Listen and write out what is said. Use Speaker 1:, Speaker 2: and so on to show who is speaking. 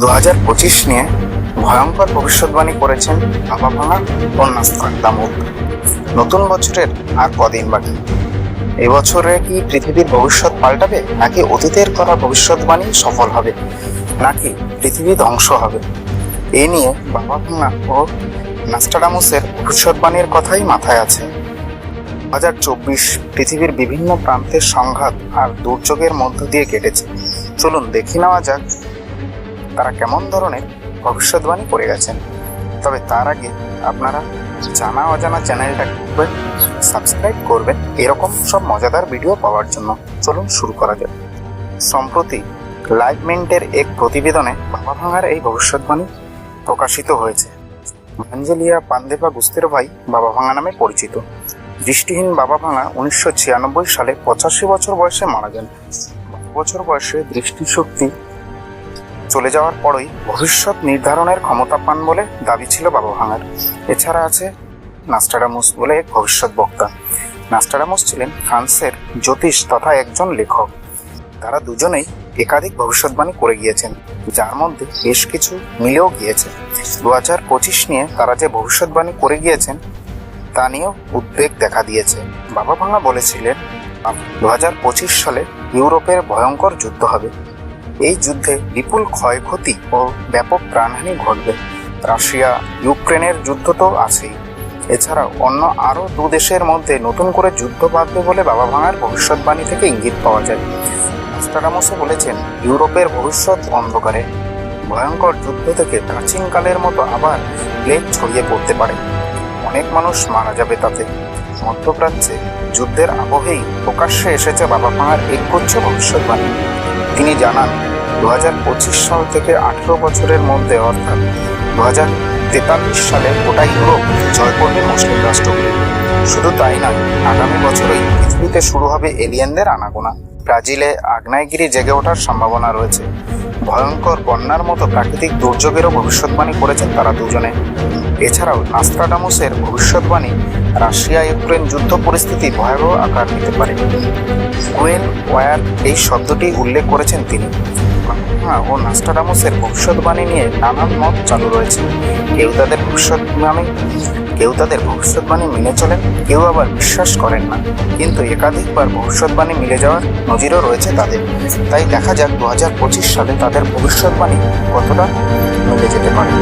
Speaker 1: দু হাজার পঁচিশ নিয়ে ভয়ঙ্কর ভবিষ্যৎবাণী করেছেন বাবা ভাঙা ও নাস্তাদামুদ নতুন বছরের আর কদিন বাকি। এবছরে কি পৃথিবীর ভবিষ্যৎ পাল্টাবে, নাকি অতীতের করা ভবিষ্যৎবাণী সফল হবে, নাকি পৃথিবী ধ্বংস হবে? এ নিয়ে বাবা ভাঙা ও নাস্টাডামুসের ভবিষ্যৎবাণীর কথাই মাথায় আছে। হাজার চব্বিশ পৃথিবীর বিভিন্ন প্রান্তের সংঘাত আর দুর্যোগের মধ্য দিয়ে কেটেছে। চলুন দেখে নেওয়া যাক তারা কেমন ধরনের ভবিষ্যৎবাণী করে গেছেন? তবে তার আগে আপনারা জানা অজানা চ্যানেলটা করবেন সাবস্ক্রাইব করবেন, এরকম সব মজাদার ভিডিও পাওয়ার জন্য চলুন শুরু করা যাক। সম্প্রতি লাইভ মিন্টের এক প্রতিবেদনে বাবা ভাঙার এই ভবিষ্যৎবাণী প্রকাশিত হয়েছে। ভাঞ্জেলিয়া পান্দেপা গুস্তের ভাই বাবা ভাঙা নামে পরিচিত। দৃষ্টিহীন বাবা ভাঙা উনিশশো ছিয়ানব্বই সালে পঁচাশি বছর বয়সে মারা যান। বছর বয়সে দৃষ্টিশক্তি চলে যাওয়ার পরই ভবিষ্যৎ নির্ধারণের ক্ষমতা পান বলে দাবি ছিল বাবা ভাঙার। এছাড়া আছে নাস্টারামুস বলে এক ভবিষ্যৎ বক্তা। নাস্টারামুস ছিলেন ফ্রান্সের জ্যোতিষ তথা একজন লেখক। তারা দুজনেই একাধিক ভবিষ্যৎবাণী করে গিয়েছেন, যার মধ্যে বেশ কিছু মিলেও গিয়েছে। দু হাজার পঁচিশ নিয়ে তারা যে ভবিষ্যৎবাণী করে গিয়েছেন, তা নিয়েও উদ্বেগ দেখা দিয়েছে। বাবা ভাঙা বলেছিলেন দু হাজার পঁচিশ সালে ইউরোপের ভয়ঙ্কর যুদ্ধ হবে। এই যুদ্ধে বিপুল ক্ষয়ক্ষতি ও ব্যাপক প্রাণহানি ঘটবে। রাশিয়া, ইউক্রেনের যুদ্ধ তো আছেই। এছাড়াও অন্য আরও দু দেশের মধ্যে নতুন করে যুদ্ধ বাঁধবে বলে বাবা ভাঙার ভবিষ্যৎবাণী থেকে ইঙ্গিত পাওয়া যায়। আস্টারামসও বলেছেন, ইউরোপের ভবিষ্যৎ অন্ধকারে। ভয়ঙ্কর যুদ্ধ থেকে প্রাচীনকালের মতো আবার প্লেগ ছড়িয়ে পড়তে পারে। অনেক মানুষ মারা যাবে তাতে। মধ্যপ্রাচ্যে যুদ্ধের আবহেই প্রকাশ্যে এসেছে বাবা ভাঙার একগুচ্ছ ভবিষ্যৎবাণী। তিনি জানান দু হাজার পঁচিশ সাল থেকে আঠেরো বছরের মধ্যে, অর্থাৎ দু হাজার তেতাল্লিশ সালে গোটা ইউরোপ জয় করবে মুসলিম রাষ্ট্রগুলি। শুধু তাই নয়, আগামী বছরেই পৃথিবীতে শুরু হবে এলিয়েনদের আনাগোনা। ব্রাজিলে আগ্নেয়গিরি জেগে ওঠার সম্ভাবনা রয়েছে। ভয়ঙ্কর বন্যার মতো প্রাকৃতিক দুর্যোগেরও ভবিষ্যৎবাণী করেছেন তারা দুজনে। এছাড়াও নাস্ট্রাডামুসের ভবিষ্যৎবাণী রাশিয়া ইউক্রেন যুদ্ধ পরিস্থিতি ভয়াবহ আকার নিতে পারে। কোয়েন ওয়ার এই শব্দটি উল্লেখ করেছেন তিনি। হ্যাঁ ও নাস্টাডামুসের ভবিষ্যৎবাণী নিয়ে নানান মত চালু রয়েছে। কেউ তাদের ভবিষ্যৎবাণী কেউ তাদের ভবিষ্যৎবাণী মেনে চলেন, কেউ আবার বিশ্বাস করেন না। কিন্তু একাধিকবার ভবিষ্যৎবাণী মিলে যাওয়ার নজিরও রয়েছে তাদের। তাই দেখা যাক দু হাজার পঁচিশ সালে তাদের ভবিষ্যৎবাণী কতটা মিলে যেতে পারে।